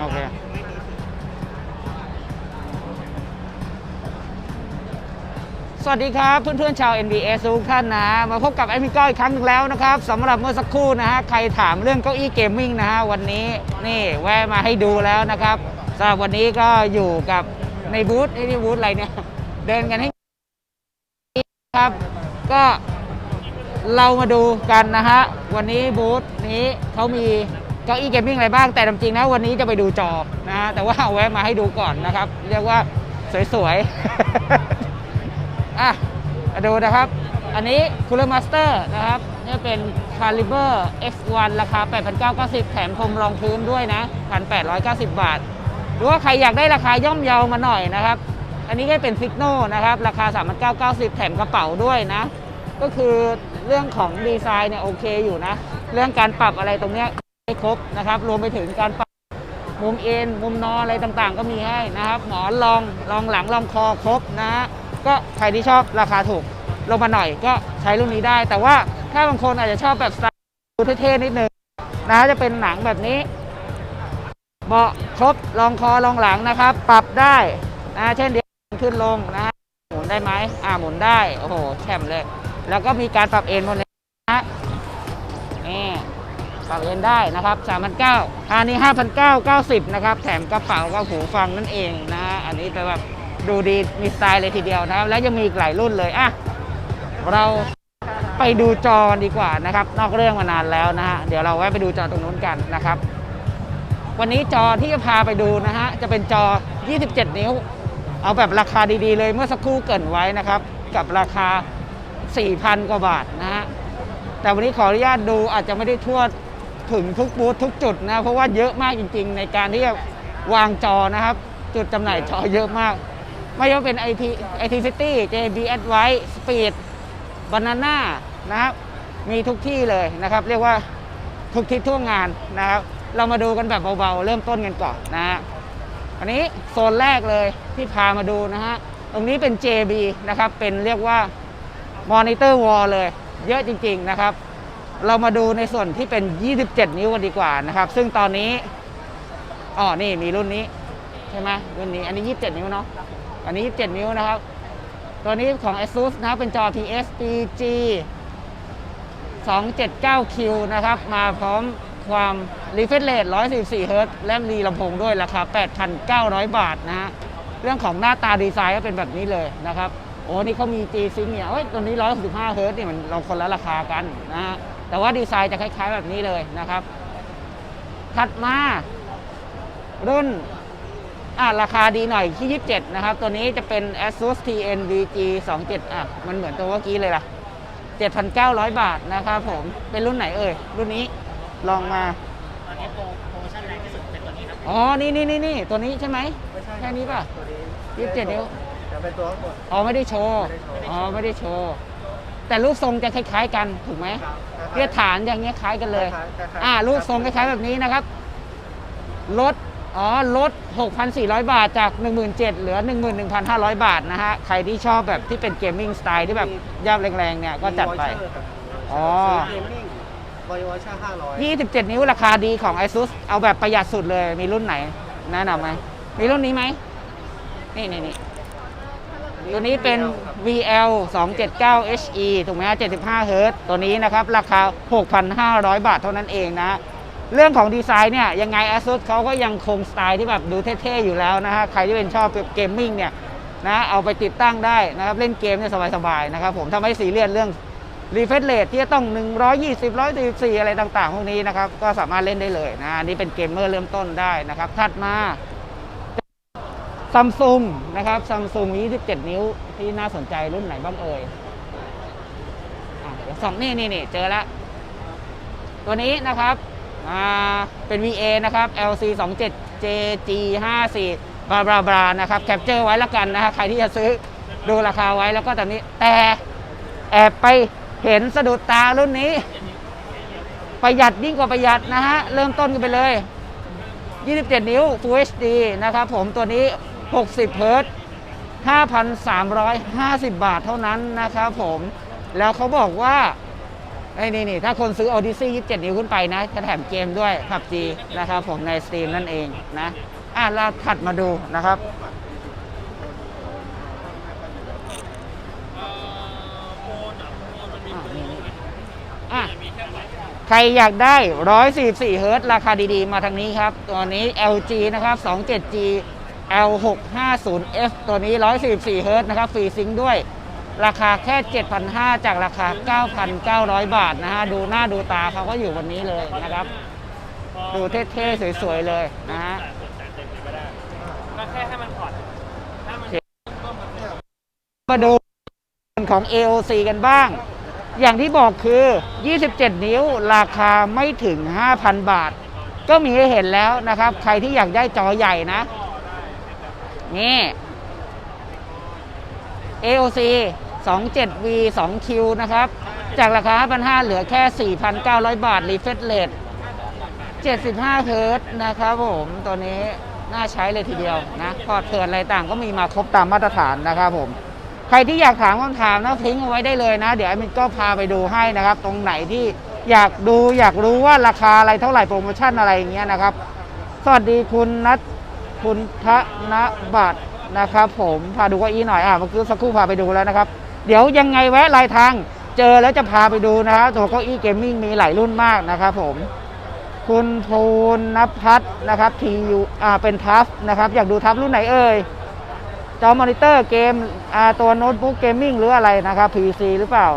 โอเคสวัสดีครับเพื่อนๆชาว NBS ทุกท่านนะ มาพบกับแอดมิก้อยอีกครั้งหนึงแล้วนะครับสำหรับเมื่อสักครู่นะฮะใครถามเรื่องเก้าอี้เกมมิ่งนะฮะวันนี้นี่แวะมาให้ดูแล้วนะครับสำหรับวันนี้ก็อยู่กับในบูธนี่บูธอะไรเนี่ยเดินกันให้ครับ ก็เรามาดูกันนะฮะวันนี้บูธนี้เขามี เก้าอี้เกมมิ่งอะไรบ้างแต่จริงนะวันนี้จะไปดูจอนะฮะแต่ว่าเอาแวะมาให้ดูก่อนนะครับ เรียกว่าสวยๆอะดูนะครับ อันนี้ Cooler Master นะครับนี่เป็น Caliber X1 ราคา 8,990 แถมพรมรองพื้นด้วยนะ 1,890 บาท หรือว่าใครอยากได้ราคาย่อมเยามาหน่อยนะครับ อันนี้ก็เป็นฟิกโนนะครับ ราคา 3,990 แถมกระเป๋าด้วยนะ ก็คือเรื่องของดีไซน์เนี่ยโอเคอยู่นะ เรื่องการปรับอะไรตรงเนี้ย ให้ครบนะครับ รวมไปถึงการปรับมุมเอ็นมุมนอนอะไรต่างๆ ก็มีให้นะครับ หมอนรองรองหลังรองคอครบนะฮะก็ใครที่ชอบราคาถูกลงมาหน่อยก็ใช้รุ่นนี้ได้ แต่ว่าถ้าบางคนอาจจะชอบแบบสไตล์ดูเท่ๆนิดนึงนะจะเป็นหนังแบบนี้ เบาะครบรองคอรองหลังนะครับ ปรับได้นะเช่นเดียวกันขึ้นลงนะหมุนได้ไหมอ่าหมุนได้โอ้โหแช่มเลย แล้วก็มีการปรับเอ็นบน ปรับเอนได้นะครับ3,900อันนี้5,990นะครับ แถมกระเป๋ากับหูฟังนั่นเองนะฮะอันนี้จะแบบดูดีมีสไตล์เลยทีเดียวนะครับ แล้วยังมีอีกหลายรุ่นเลยอะเราไปดูจอดีกว่านะครับ นอกเรื่องมานานแล้วนะฮะเดี๋ยวเราแวะไปดูจอตรงนู้นกันนะครับ วันนี้จอที่จะพาไปดูนะฮะจะเป็นจอ 27 นิ้ว เอาแบบราคาดีๆเลยเมื่อสักครู่เกินไว้นะครับ กับราคา 4,000 กว่าบาทนะฮะแต่วันนี้ขออนุญาตดูอาจจะไม่ได้ทั่ว ถึงทุกบูธทุกจุดนะ เพราะว่าเยอะมากจริง ๆ ในการที่จะวางจอนะครับ จุดจำหน่ายจอเยอะมาก ไม่ว่าเป็น IT IT City JB Advice Speed Banana นะครับ มีทุกที่เลยนะครับ เรียกว่าทุกทิศทั่วงานนะครับ เรามาดูกันแบบเบาๆ เริ่มต้นกันก่อนนะฮะอันนี้โซนแรกเลยที่พามาดูนะฮะ ตรงนี้เป็น JB นะครับ เป็นเรียกว่ามอนิเตอร์วอลเลย เยอะจริง ๆ นะครับ เรามาดูในส่วนที่เป็น 27 นิ้วกันดีกว่านะครับ ซึ่งตอนนี้อ๋อนี่มีรุ่นนี้ใช่ไหมรุ่นนี้อันนี้ 27 นิ้วเนาะอันนี้ 27 นิ้วนะครับ ตัวนี้ของ ASUS นะครับเป็นจอ PSPG 279Q นะครับ มาพร้อมความ refresh rate 144 Hz และมีลำโพงด้วยราคา 8,900 บาทนะฮะ เรื่องของหน้าตาดีไซน์ก็เป็นแบบนี้เลยนะครับ โอ้ นี่เขามี G Sync เนี่ยเอ้ย ตัวนี้ 165เฮิร์ตซ์นี่มันเราคนละราคากันนะฮะ แต่ว่าดีไซน์จะคล้ายๆแบบนี้เลยนะครับ ถัดมารุ่นอะราคาดีหน่อยที่ 27 นะครับ ตัวนี้จะเป็น ASUS TNVG 27อะมันเหมือนตัวเมื่อกี้เลยล่ะ 7,900 บาทนะครับผม เป็นรุ่นไหนเอ่ย รุ่นนี้ลองมาตอนนี้โปรโปรโมชั่นแรงที่สุดเป็นตัวนี้ครับอ๋อ นี่นี่นี่นี่ตัวนี้ใช่ไหมไม่ใช่แค่นี้ป่ะตัวนี้ยี่สิบเจ็ดนิ้วจะเป็นตัวข้างบนอ๋อ ไม่ได้โชว์ไม่ได้โชว์อ๋อ ไม่ได้โชว์ แต่รูปทรงจะคล้าย ๆ กันถูกไหมครับเรียกฐานอย่างเงี้ยคล้ายกันเลยคล้ายๆคล้ายๆอ่ารูปทรงคล้ายๆแบบนี้นะครับลดอ๋อลด 6,400 บาทจาก 17,000เหลือ 11,500 บาทนะฮะ ใครที่ชอบแบบที่เป็นเกมมิ่งสไตล์ที่แบบย่ำแรงๆเนี่ยก็จัดไปมี voucher ครับอ๋อซื้อเกมมิ่งบอยวอชห้าร้อย27นิ้วราคาดีของ ASUS เอาแบบประหยัดสุดเลยมีรุ่นไหน แนะนำไหมมีรุ่นนี้ไหมนี่นี่นี่ ตัวนี้เป็น VL 279 HE ถูกไหมฮะ75เฮิรตซ์ตัวนี้นะครับ ราคา 6,500 บาทเท่านั้นเองนะ เรื่องของดีไซน์เนี่ย ยังไง ASUS เขาก็ยังคงสไตล์ที่แบบดูเท่ ๆ อยู่แล้วนะฮะ ใครที่เป็นชอบเกมมิ่งเนี่ยนะเอาไปติดตั้งได้นะครับ เล่นเกมเนี่ยสบาย ๆ นะครับผมทำให้ซีเรียสเรื่องรีเฟรชเรทที่จะต้อง 120 144 อะไรต่าง ๆ พวกนี้นะครับ ก็สามารถเล่นได้เลยนะอันนี่เป็นเกมเมอร์เริ่มต้นได้นะครับถัดมา ซัมซุงนะครับซัมซุง27 นิ้วที่น่าสนใจรุ่นไหนบ้างเอ่ยเดี๋ยวสองนี่นี่นี่เจอแล้ว ตัวนี้นะครับเป็น VA นะครับ LC 27 JG 54บราบราบรานะครับแคปเจอร์ไว้แล้วกันนะฮะใครที่จะซื้อดูราคาไว้แล้วก็ตอนนี้ แต่แอบไปเห็นสะดุดตารุ่นนี้ ประหยัดยิ่งกว่าประหยัดนะฮะ เริ่มต้นกันไปเลย 27 นิ้ว Full HD นะครับผมตัวนี้ 60เฮิร์ต5,350 บาทเท่านั้นนะครับผม แล้วเขาบอกว่าไอ้นี่นี่ถ้าคนซื้อ Odyssey 27 นิ้วขึ้นไปนะ จะแถมเกมด้วย PUBG นะครับผมใน Steam นั่นเองนะ อะเราถัดมาดูนะครับ อะใครอยากได้ 144 เฮิร์ตราคาดีๆ มาทางนี้ครับ ตัวนี้ LG นะครับ 27G L650F ตัวนี้ 144 เฮิร์ตซ์นะครับ ฟรีซิงค์ด้วย ราคาแค่ 7,500 จากราคา 9,900 บาทนะฮะ ดูหน้าดูตาเขาก็อยู่วันนี้เลยนะครับ ดูเท่ๆ สวยๆ เลยนะฮะก็แค่ให้มันผ่อนถ้ามันมาดูของ AOC กันบ้าง อย่างที่บอกคือ 27 นิ้ว ราคาไม่ถึง 5,000 บาท ก็มีให้เห็นแล้วนะครับ ใครที่อยากได้จอใหญ่นะ นี่ AOC 27V 2Q นะครับ จากราคา 5,500 เหลือแค่ 4,900 บาท refresh rate 75 เฮิร์ตนะครับผมตัวนี้น่าใช้เลยทีเดียวนะพอเทิร์นอะไรต่างก็มีมาครบตามมาตรฐานนะครับผม ใครที่อยากถามคำถามนะทิ้งเอาไว้ได้เลยนะ เดี๋ยวแอดมินก็พาไปดูให้นะครับ ตรงไหนที่อยากดูอยากรู้ว่าราคาอะไรเท่าไหร่โปรโมชั่นอะไรอย่างเงี้ยนะครับ สวัสดีคุณนัท คุณธนบัตรนะครับผมพาดูเก็อีหน่อยอะเมื่อกี้สักครู่พาไปดูแล้วนะครับ เดี๋ยวยังไงแวะลายทาง เจอแล้วจะพาไปดูนะครับตัวเก้าอี้เกมมิ่งมีหลายรุ่นมากนะครับผม คุณภูนนพัฒนะครับทียูอ่าเป็นทัฟนะครับ อยากดูทัฟรุ่นไหนเอ่ยจอมอนิเตอร์เกมอ่าตัวโน้ตบุ๊กเกมมิ่งหรืออะไรนะครับ PC หรือเปล่า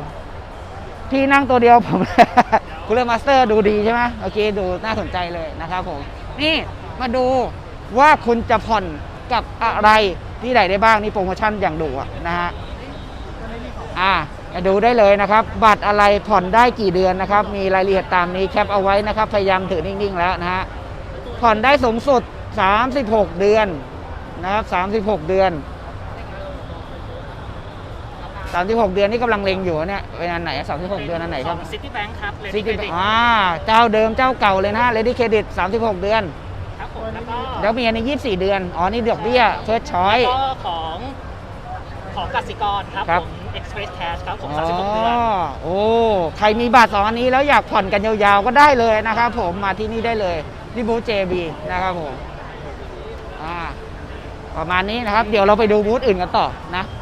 ที่นั่งตัวเดียวผมคุณเลอร์มาสเตอร์ดูดีใช่ไหมโอเค ดูน่าสนใจเลยนะครับผม นี่มาดู ว่าคุณจะผ่อนกับอะไรที่ไหนได้บ้างนี่โปรโมชั่นอย่างดูอะนะฮะอ่าดูได้เลยนะครับ บัตรอะไรผ่อนได้กี่เดือนนะครับ มีรายละเอียดตามนี้แคปเอาไว้นะครับ พยายามถือนิ่งๆแล้วนะฮะผ่อนได้สูงสุด 36 เดือนนะครับ 36 เดือน36เดือนนี่กำลังเล็งอยู่เนี่ยเป็นอันไหน36เดือนอันไหนครับซิตี้แบงค์ครับซิตี้อ่าเจ้าเดิมเจ้าเก่าเลยนะเลดี้เครดิต36เดือนครับ ผมแล้วก็แล้วมีอันนี้24 เดือน อ๋อ นี่ดอกเบี้ยเฟิร์สชอย แล้วก็ของของกสิกรครับครับ ผม Express Cash ครับผมอ๋อ 36เดือน โอ้ ใครมีบัตรสองอันนี้แล้วอยากผ่อนกันยาวๆก็ได้เลยนะครับผมมาที่นี่ได้เลยที่บูธ JB นะครับผม อ่า ประมาณนี้นะครับ เดี๋ยวเราไปดูบูธอื่นกันต่อนะอะ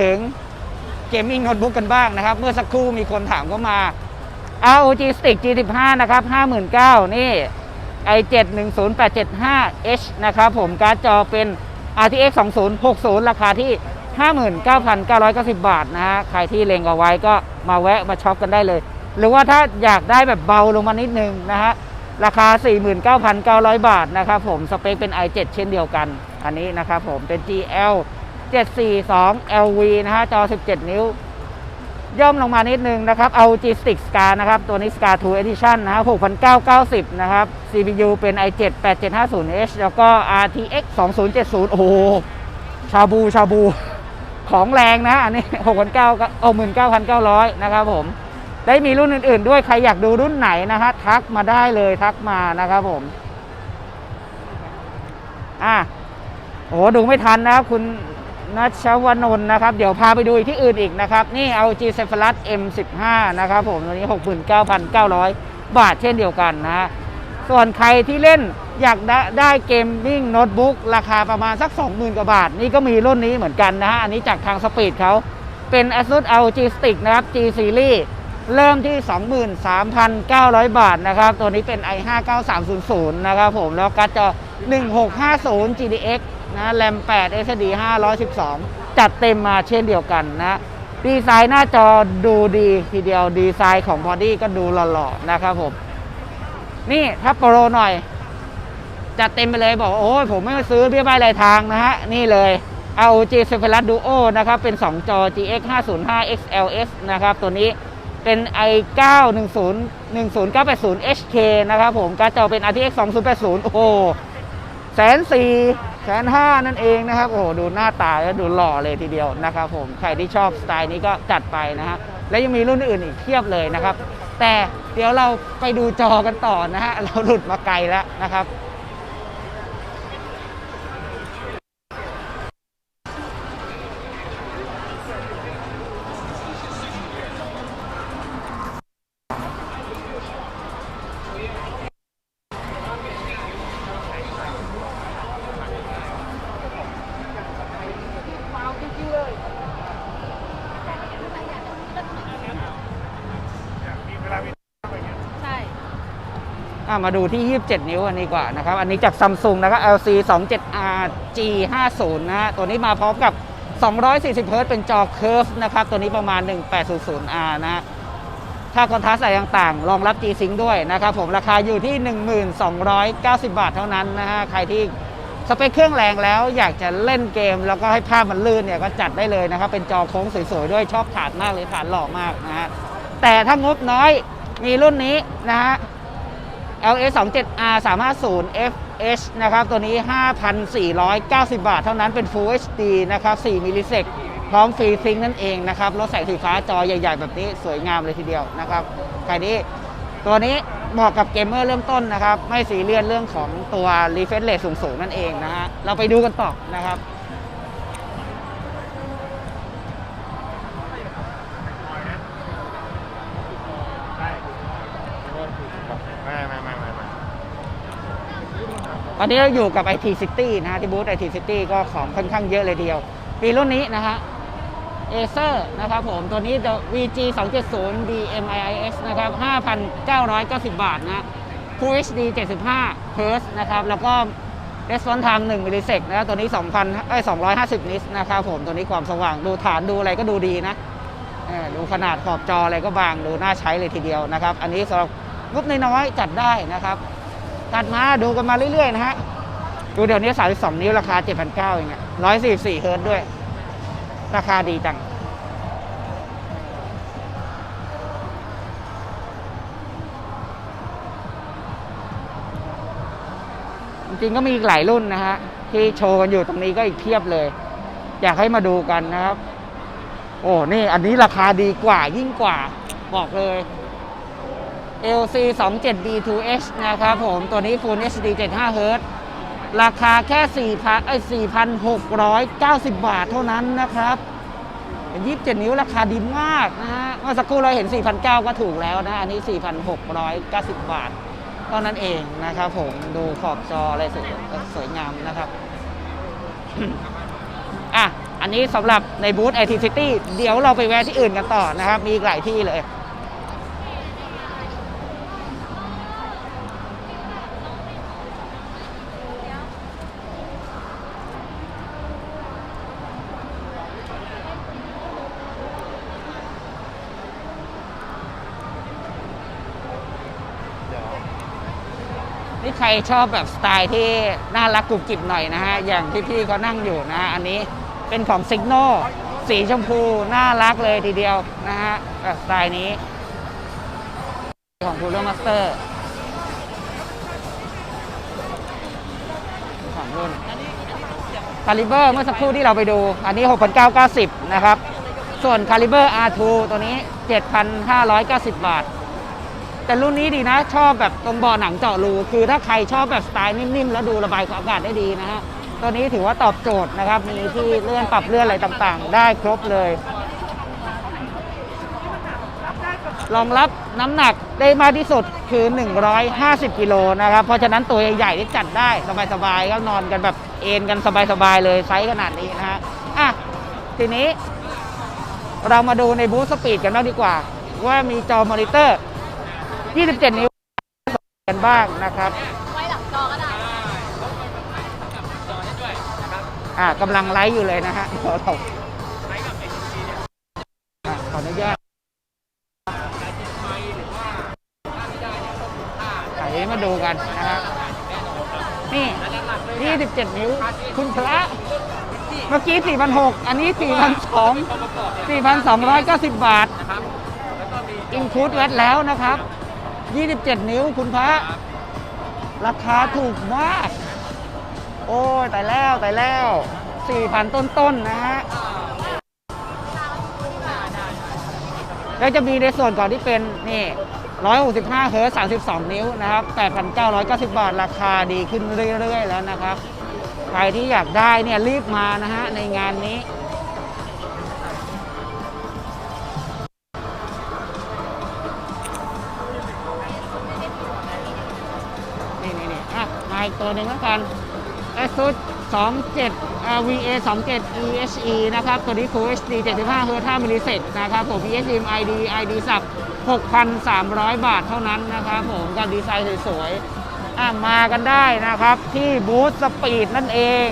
ถึงเกมมิ่งโน้ตบุ๊กกันบ้างนะครับ เมื่อสักครู่มีคนถามเข้ามา ROG Stick G15 นะครับ59,000นี่ i7 10875H นะครับผมการ์ดจอเป็น RTX 2060 ราคาที่ 59,990 บาทนะฮะ ใครที่เล็งเอาไว้ก็มาแวะมาช็อปกันได้เลย หรือว่าถ้าอยากได้แบบเบาลงมานิดนึงนะฮะ ราคา 49,900 บาทนะครับผม สเปคเป็น i7 เช่นเดียวกัน อันนี้นะครับผมเป็น GL 742 LV นะฮะจอ 17 นิ้ว ย่อมลงมานิดนึงนะครับ เอา G Stick Scar นะครับ ตัวนี้ Scar 2 Edition นะฮะ6,990 นะครับ CPU เป็น i7 8750H แล้วก็ RTX 2070 โอ้โห ชาบูชาบู ของแรงนะอันนี้ 6,900ก็โอ้19,900 นะครับผม ได้มีรุ่นอื่นๆด้วย ใครอยากดูรุ่นไหนนะฮะทักมาได้เลยทักมานะครับผม อะโอ้ดูไม่ทันนะครับคุณ นัชวนนท์นะครับ เดี๋ยวพาไปดูอีกที่อื่นอีกนะครับ นี่เอา G c e p h a l u s M15 นะครับผมตัวนี้ 69,900 บาทเช่นเดียวกันนะ ส่วนใครที่เล่นอยากได้ไดเกมมิ่งโน้ตบุ๊กราคาประมาณสัก 20,000 กว่าบาท นี่ก็มีรุ่นนี้เหมือนกันนะฮะ อันนี้จากทางสปีดเขาเป็น ASUS ROG Stick นะครับ G Series เริ่มที่ 23,900 บาทนะครับ ตัวนี้เป็น i5 9300 นะครับผมแล้วการ์ดจอ1650 GTX นะแรม8 SSD 512 จัดเต็มมาเช่นเดียวกันนะดีไซน์หน้าจอดูดีทีเดียวดีไซน์ของบอดี้ก็ดูหล่อๆนะครับผมนี่ถ้าโปรหน่อย จัดเต็มไปเลยบอกว่าโอ้ยผมไม่ซื้อเบี้ยใบรายทางนะฮะ นี่เลย ROG s e p h a l u s Duo นะครับ เป็น 2 จอ GX 505 XLS นะครับ ตัวนี้เป็น i9 10 10980 HK นะครับผมการ์ดจอเป็น RTX 2080 โอ้ แสนสี่แสนห้านั่นเองนะครับ โอ้โหดูหน้าตาแล้วดูหล่อเลยทีเดียวนะครับผมใครที่ชอบสไตล์นี้ก็จัดไปนะฮะและยังมีรุ่นอื่นอีกเทียบเลยนะครับ แต่เดี๋ยวเราไปดูจอกันต่อนะฮะเราหลุดมาไกลแล้วนะครับ มาดูที่ 27 นิ้วอันนี้กว่านะครับ อันนี้จากซัมซุงนะครับ LC 27R G50 นะฮะ ตัวนี้มาพร้อมกับ 240 Hz เป็นจอเค r ร์ฟนะครับ ตัวนี้ประมาณ 1800R นะฮะค่าคอนทราสต์อะไรต่างๆ รองรับ G-Sync ด้วยนะครับผม ราคาอยู่ที่ 1290 บาทเท่านั้นนะฮะ ใครที่สเปคเครื่องแรงแล้วอยากจะเล่นเกม แล้วก็ให้ภาพมันลื่นเนี่ยก็จัดได้เลยนะครับ เป็นจอโค้งสวยๆด้วยชอบถาดมากเลยถาดหล่อมากนะฮะแต่ถ้างบน้อยมีรุ่นนี้นะฮะ LS 2 7 R 350 FH นะครับ ตัวนี้ 5,490 บาท เท่านั้นเป็น Full HD นะครับ 4 มิลลิเซกพร้อมฟรีซิงนั่นเองนะครับ รถแสงสีฟ้าจอใหญ่ ๆ แบบนี้สวยงามเลยทีเดียวนะครับใครนี้ตัวนี้เหมาะกับเกมเมอร์เริ่มต้นนะครับ ไม่สีเรียนเรื่องของตัว refresh rate สูง ๆ นั่นเองนะฮะเราไปดูกันต่อนะครับ ตอนนี้เราอยู่กับ IT City นะฮะที่บูธ IT City ก็ของค่อนข้างเยอะเลยเดียว ปีรุ่นนี้นะฮะ Acer นะครับผม ตัวนี้ VG 270 DMIIS นะครับ 5,990 บาทนะ Full HD 75 Hz นะครับ แล้วก็ Response Time 1มิลลิเซกนะตัวนี้2,000เอ้ย250 นิตนะครับผม ตัวนี้ความสว่างดูฐานดูอะไรก็ดูดีนะดูขนาดขอบจออะไรก็บาง ดูน่าใช้เลยทีเดียวนะครับ อันนี้สำหรับงบน้อยๆจัดได้นะครับ ตัดมาดูกันมาเรื่อยๆนะฮะ ดูเดี๋ยวนี้ 32 นิ้วราคา 7,900เองอะ144 เฮิร์ตด้วย ราคาดีจัง จริงๆก็มีอีกหลายรุ่นนะฮะ ที่โชว์กันอยู่ตรงนี้ก็อีกเพียบเลย อยากให้มาดูกันนะครับ โอ้ นี่อันนี้ราคาดีกว่ายิ่งกว่าบอกเลย LC 2 7 B2H นะครับผม ตัวนี้ Full HD 75 Hz ราคาแค่4,000เอ้ย4,690 บาทเท่านั้นนะครับ27 นิ้วราคาดีมากนะฮะ เมื่อสักครู่เราเห็น 4,900 ก็ถูกแล้วนะ อันนี้ 4,690 บาทเท่านั้นเองนะครับผม ดูขอบจออะไรสวยสวยงามนะครับ อะ อันนี้สำหรับในบูธ IT City เดี๋ยวเราไปแวะที่อื่นกันต่อนะครับ มีอีกหลายที่เลย นี่ ใครชอบแบบสไตล์ที่น่ารักกรุบกริบหน่อยนะฮะ อย่างที่พี่เขานั่งอยู่นะฮะอันนี้เป็นของซิกโนสีชมพู น่ารักเลยทีเดียวนะฮะแบบสไตล์นี้ ของคูลเลอร์มาสเตอร์ของรุ่นคาลิเบอร์เมื่อสักครู่ที่เราไปดู อันนี้ 6,990 นะครับ ส่วนคาลิเบอร์ R2 ตัวนี้ 7,590 บาท แต่รุ่นนี้ดีนะ ชอบแบบตรงบาะหนังเจาะรู คือถ้าใครชอบแบบสไตล์นิ่มๆ แล้วดูระบายความอากาศได้ดีนะฮะ ตัวนี้ถือว่าตอบโจทย์นะครับ มีที่เลื่อนปรับเลื่อนอะไรต่างๆ ได้ครบเลย รองรับน้ำหนักได้มากที่สุดคือ 150 กิโลนะครับ เพราะฉะนั้นตัวใหญ่ๆที่จัดได้สบายๆก็นอนกันแบบเอนกันสบายๆเลยไซส์ขนาดนี้นะฮะ อะ ทีนี้เรามาดูในบูสปีดกันบ้างดีกว่า ว่ามีจอมอนิเตอร์ 27 นิ้วกันบ้างนะครับไว้หลังจอก็ได้อ่ากำลังไลฟ์อยู่เลยนะฮะเดี๋ยวเราขออนุญาตอันมาดูกันนะครับ นี่ 27 นิ้ว คุณพระเมื่อกี้4,600อันนี้ 4,200 4,290 บาท อินคูดแวตแล้วนะครับ 27 นิ้วคุณพระ ราคาถูกมาก โอ้ยแต่แล้วแต่แล้ว4,000 ต้นๆนะฮะแล้วจะมีในส่วนก่อนที่เป็นนี่ 165 เฮิร์ตซ์32 นิ้วนะครับ 8,990 บาท ราคาดีขึ้นเรื่อย ๆ แล้วนะครับ ใครที่อยากได้เนี่ยรีบมานะฮะในงานนี้นี่ ตัวหนึ่งแล้วกัน ASUS 27 VA27 EHE นะครับ ตัวนี้ Full HD 75 Hz 5มิลลิเซตนะครับผม EHM ID ID สับ6,300 บาทเท่านั้นนะครับผมกับดีไซน์สวยๆมากันได้นะครับที่บูธสปีดนั่นเอง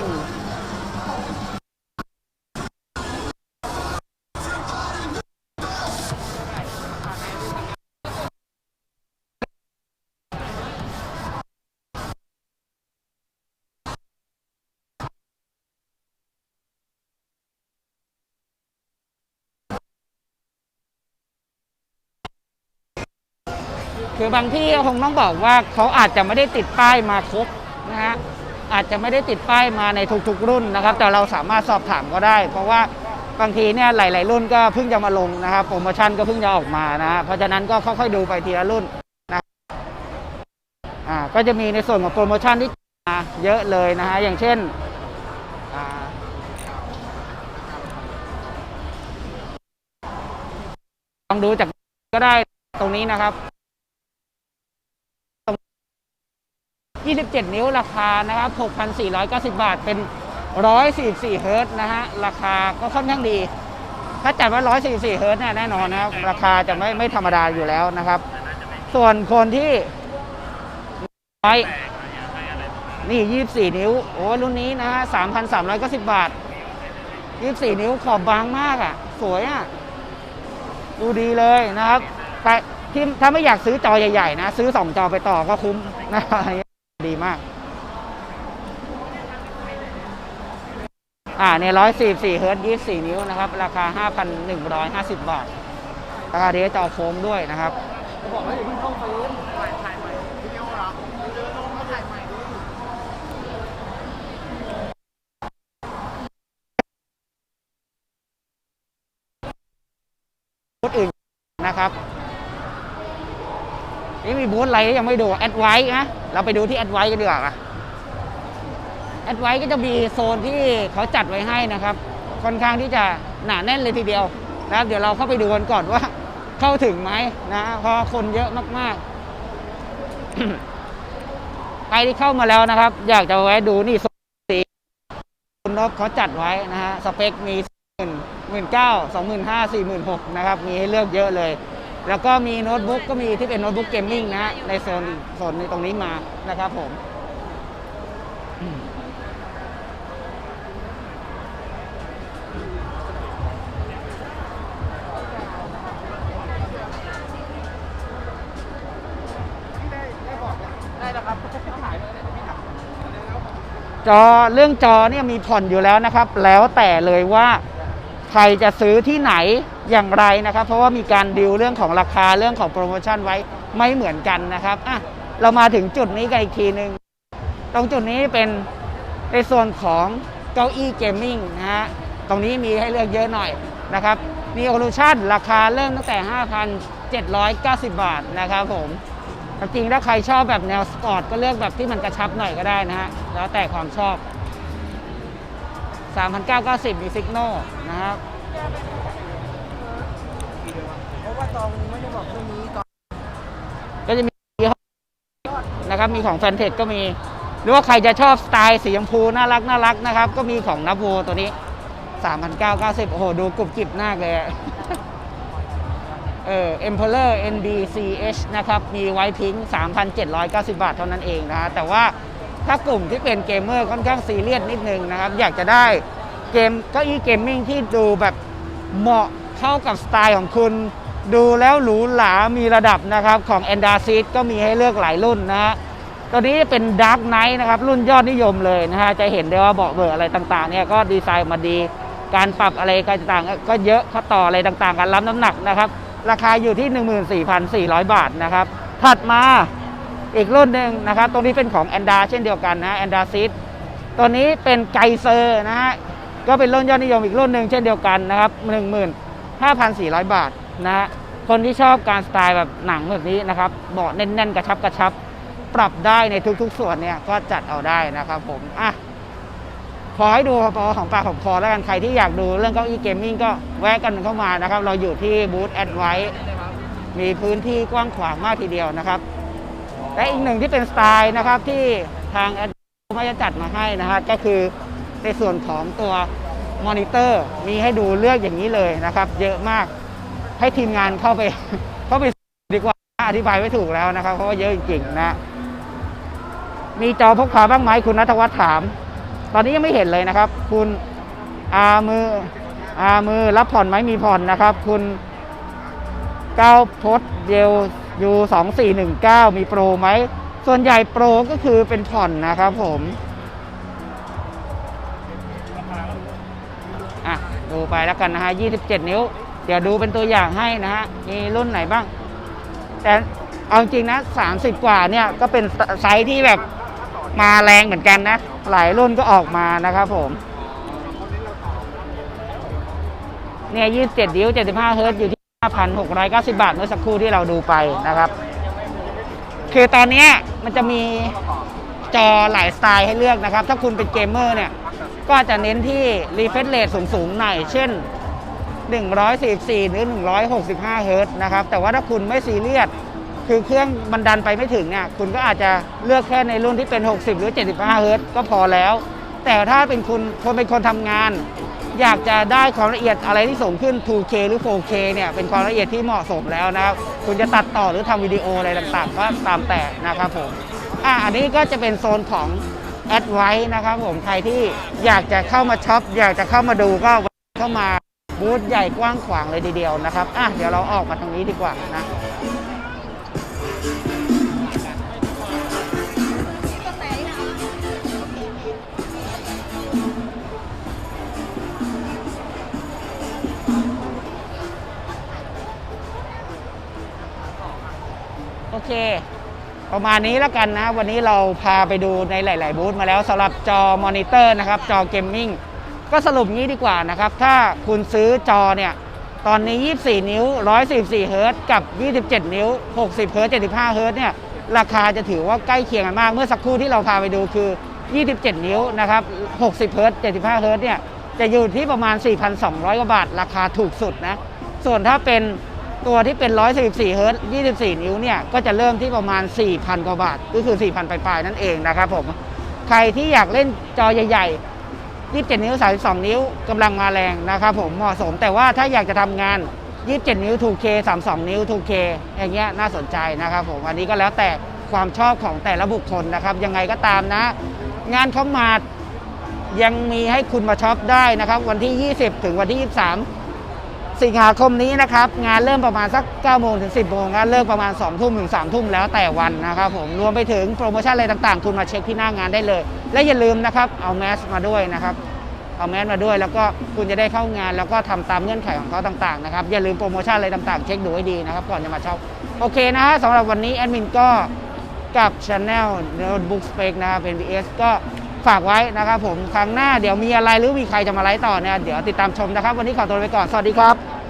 คือบางที่คงต้องบอกว่าเขาอาจจะไม่ได้ติดป้ายมาครบนะฮะอาจจะไม่ได้ติดป้ายมาในทุกๆ รุ่นนะครับ แต่เราสามารถสอบถามก็ได้ เพราะว่าบางทีเนี่ยหลาย ๆ รุ่นก็เพิ่งจะมาลงนะครับโปรโมชั่นก็เพิ่งจะออกมานะฮะเพราะฉะนั้นก็ค่อยๆดูไปทีละรุ่นนะอ่าก็จะมีในส่วนของโปรโมชั่นที่มาเยอะเลยนะฮะอย่างเช่นอ่าลองดูจากก็ได้ตรงนี้นะครับ 27 นิ้วราคานะครับ 6,490 บาท เป็น 144 เฮิร์ตซ์นะฮะ ราคาก็ค่อนข้างดี ถ้าจัดว่า 144 เฮิร์ตซ์เนี่ยแน่นอนนะครับ ราคาจะไม่ไม่ธรรมดาอยู่แล้วนะครับ ส่วนคนที่ไนี่ 24 นิ้ว โอ้รุ่นนี้นะฮะ 3,390 บาท 24 นิ้วขอบบางมากอะ สวยอะ ดูดีเลยนะครับแต่ที่ถ้าไม่อยากซื้อจอใหญ่ ๆ นะ ซื้อ 2 จอไปต่อก็คุ้มนะ ดีมากอ่าเนี่ยร้อยสี่สี่เฮิร์ตยี่สี่นิ้วนะครับ ราคาห้าพันหนึ่งร้อยห้าสิบบาท ราคาเดียวจอโค้งด้วยนะครับบูธอื่นนะครับ นี่มีบูธอะไรยังไม่ดูแอดไวนะเราไปดูที่แอดไวกันดีกว่าอะแอดไวก็จะมีโซนที่เขาจัดไว้ให้นะครับ ค่อนข้างที่จะหนาแน่นเลยทีเดียวนะครับเดี๋ยวเราเข้าไปดูกันก่อนว่า เข้าถึงไหมนะพราะคนเยอะมากๆ ใครที่เข้ามาแล้วนะครับ อยากจะแวะดูนี่โซนสีคุณนบเขาจัดไว้นะฮะสเปคมีหมื่นหมื่นเก้าสองหมื่นห้าสี่หมื่นหกนะครับ มีให้เลือกเยอะเลย แล้วก็มีโน้ตบุ๊กก็มีที่เป็นโน้ตบุ๊กเกมมิ่งนะฮะในโซนโซนในตรงนี้มานะครับผมอืมจอเรื่องจอเนี่ยมีผ่อนอยู่แล้วนะครับ แล้วแต่เลยว่า ใครจะซื้อที่ไหนอย่างไรนะครับ เพราะว่ามีการดิวเรื่องของราคาเรื่องของโปรโมชั่นไว้ไม่เหมือนกันนะครับอะเรามาถึงจุดนี้กันอีกทีหนึ่งตรงจุดนี้เป็นในส่วนของเก้าอี้เกมมิ่งนะฮะตรงนี้มีให้เลือกเยอะหน่อยนะครับมีโอลูชั่นราคาเริ่มตั้งแต่ 5,790 บาทนะครับผมจริงถ้าใครชอบแบบแนวสปอร์ตก็เลือกแบบที่มันกระชับหน่อยก็ได้นะฮะแล้วแต่ความชอบ 3,990 มีซิกโนนะครับเพราะว่าตองไม่ได้บอกเรื่องนี้ตอนก็จะมีนะครับ มีของแฟนเทคก็มี หรือว่าใครจะชอบสไตล์สีชมพูน่ารักน่ารักนะครับ ก็มีของนับโวตัวนี้ 3,990 โอ้โห ดูกรุบกริบมากเลยอะเออ Emperor NBCH นะครับ มีไวท์พิงค์3,790 บาทเท่านั้นเองนะฮะแต่ว่า ถ้ากลุ่มที่เป็นเกมเมอร์ค่อนข้างซีเรียสนิดนึงนะครับ อยากจะได้เกมเก็อีเกมมิ่งที่ดูแบบเหมาะเข้ากับสไตล์ของคุณ ดูแล้วหรูหรามีระดับนะครับ ของ a n d a s i d ก็มีให้เลือกหลายรุ่นนะฮะตัวนี้เป็น Dark Knight นะครับ รุ่นยอดนิยมเลยนะฮะจะเห็นได้ว่าเบาะเบอร์อะไรต่างๆเนี่ยก็ดีไซน์มาดี การปรับอะไรต่างๆก็เยอะข้อต่ออะไรต่างๆ การรับน้ำหนักนะครับ ราคาอยู่ที่ 14,400 บาทนะครับ ถัดมา อีกรุ่นหนึ่งนะครับ ตรงนี้เป็นของ a n d a เช่นเดียวกันนะ a n d a s i d ตัวนี้เป็นไกเซอร์นะฮะ ก็เป็นรุ่นยอดนิยมอีกรุ่นหนึ่งเช่นเดียวกันนะครับ 15,400 บาทนะฮะ คนที่ชอบการสไตล์แบบหนังแบบนี้นะครับ เบาะแน่นๆ กระชับกระชับ ปรับได้ในทุกๆ ส่วนเนี่ยก็จัดเอาได้นะครับผม อะ ขอให้ดูพอของปากของคอแล้วกัน ใครที่อยากดูเรื่องเก้าอี้เกมมิ่งก็แวะกันเข้ามานะครับ เราอยู่ที่บูธแอดไวมีพื้นที่กว้างขวางมากทีเดียวนะครับ และอีกหนึ่งที่เป็นสไตล์นะครับที่ทางแอดมาจะจัดมาให้นะฮะก็คือในส่วนของตัวมอนิเตอร์มีให้ดูเลือกอย่างนี้เลยนะครับ เยอะมากให้ทีมงานเข้าไปเข้าไปดีกว่าอธิบายไม่ถูกแล้วนะครับ เพราะว่าเยอะจริงๆนะ มีจอพกพาบ้างไหมคุณนัทวัฒน์ถาม ตอนนี้ยังไม่เห็นเลยนะครับ คุณอามืออามือรับผ่อนไหมมีผ่อนนะครับ คุณเก้าพศเดล ยูสองสี่หนึ่งเก้ามีโปรไหม ส่วนใหญ่โปรก็คือเป็นผ่อนนะครับผมอะดูไปแล้วกันนะฮะ27นิ้ว เดี๋ยวดูเป็นตัวอย่างให้นะฮะ มีรุ่นไหนบ้าง แต่เอาจริงนะ30กว่าเนี่ยก็เป็นไซส์ที่แบบมาแรงเหมือนกันนะ หลายรุ่นก็ออกมานะครับผมเนี่ย27นิ้ว75เฮิร์ตอยู่ที่ 5,690 บาทเมื่อสักครู่ที่เราดูไปนะครับ คือตอนนี้มันจะมีจอหลายสไตล์ให้เลือกนะครับ ถ้าคุณเป็นเกมเมอร์เนี่ย ก็จะเน้นที่รีเฟรชเรทสูงๆหน่อย เช่น 144 หรือ 165เฮิร์ตนะครับ แต่ว่าถ้าคุณไม่ซีเรียส คือเครื่องมันดันไปไม่ถึงเนี่ย คุณก็อาจจะเลือกแค่ในรุ่นที่เป็น 60 หรือ 75เฮิร์ตก็พอแล้ว แต่ถ้าเป็นคุณคนเป็นคนทำงาน อยากจะได้ความละเอียดอะไรที่สูงขึ้น 2K หรือ 4K เนี่ยเป็นความละเอียดที่เหมาะสมแล้วนะครับ คุณจะตัดต่อหรือทำวิดีโออะไรต่างๆ ก็ตามแต่นะครับผมอะอันนี้ก็จะเป็นโซนของแอดไว้นะครับผมใครที่อยากจะเข้ามาช็อปอยากจะเข้ามาดูก็เข้ามาบูธใหญ่กว้างขวางเลยทีเดียวนะครับอะเดี๋ยวเราออกมาทางนี้ดีกว่านะ โอเค ประมาณนี้แล้วกันนะ วันนี้เราพาไปดูในหลาย ๆ บูธมาแล้วสำหรับจอมอนิเตอร์นะครับ จอเกมมิ่งก็สรุปงี้ดีกว่านะครับ ถ้าคุณซื้อจอเนี่ย ตอนนี้ 24 นิ้ว 144 เฮิร์ตซ์กับ 27 นิ้ว 60 เฮิร์ตซ์75 เฮิร์ตซ์เนี่ย ราคาจะถือว่าใกล้เคียงกันมาก เมื่อสักครู่ที่เราพาไปดูคือ 27 นิ้วนะครับ 60 เฮิร์ตซ์75 เฮิร์ตซ์เนี่ย จะอยู่ที่ประมาณ 4,200 กว่าบาท ราคาถูกสุดนะ ส่วนถ้าเป็น ตัวที่เป็น 144 เฮิร์ตซ์24 นิ้วเนี่ย ก็จะเริ่มที่ประมาณ 4,000 กว่าบาท ก็คือ 4,000 ปลายๆ นั่นเองนะครับผม ใครที่อยากเล่นจอใหญ่ๆ 27 นิ้ว 32 นิ้วกำลังมาแรงนะครับผม เหมาะสม แต่ว่าถ้าอยากจะทำงาน 27 นิ้ว 2K 32 นิ้ว 2K อย่างเงี้ยน่าสนใจนะครับผม อันนี้ก็แล้วแต่ความชอบของแต่ละบุคคลนะครับ ยังไงก็ตามนะ งานเขามายังมีให้คุณมาช็อปได้นะครับ วันที่ 20 ถึงวันที่ 23 สิงหาคมนี้นะครับงานเริ่มประมาณสัก9โมงถึง 10โมงงานเลิกประมาณ2ทุ่มถึง3ทุ่มแล้วแต่วันนะครับผมรวมไปถึงโปรโมชั่นอะไรต่างๆ คุณมาเช็คที่หน้างานได้เลย และอย่าลืมนะครับเอาแมสมาด้วยนะครับเอาแมสมาด้วยแล้วก็คุณจะได้เข้างาน แล้วก็ทำตามเงื่อนไขของเขาต่างๆนะครับอย่าลืมโปรโมชั่นอะไรต่างๆ เช็คดูให้ดีนะครับก่อนจะมาเช่าโอเคนะฮะสำหรับวันนี้แอดมินก็กับ Channel Notebook Spec นะครับเป็น BS ก็ ฝากไว้นะครับผมครั้งหน้าเดี๋ยวมีอะไรหรือมีใครจะมาไลฟ์ต่อเนี่ยเดี๋ยวติดตามชมนะครับ วันนี้ขอตัวไปก่อนสวัสดีครับ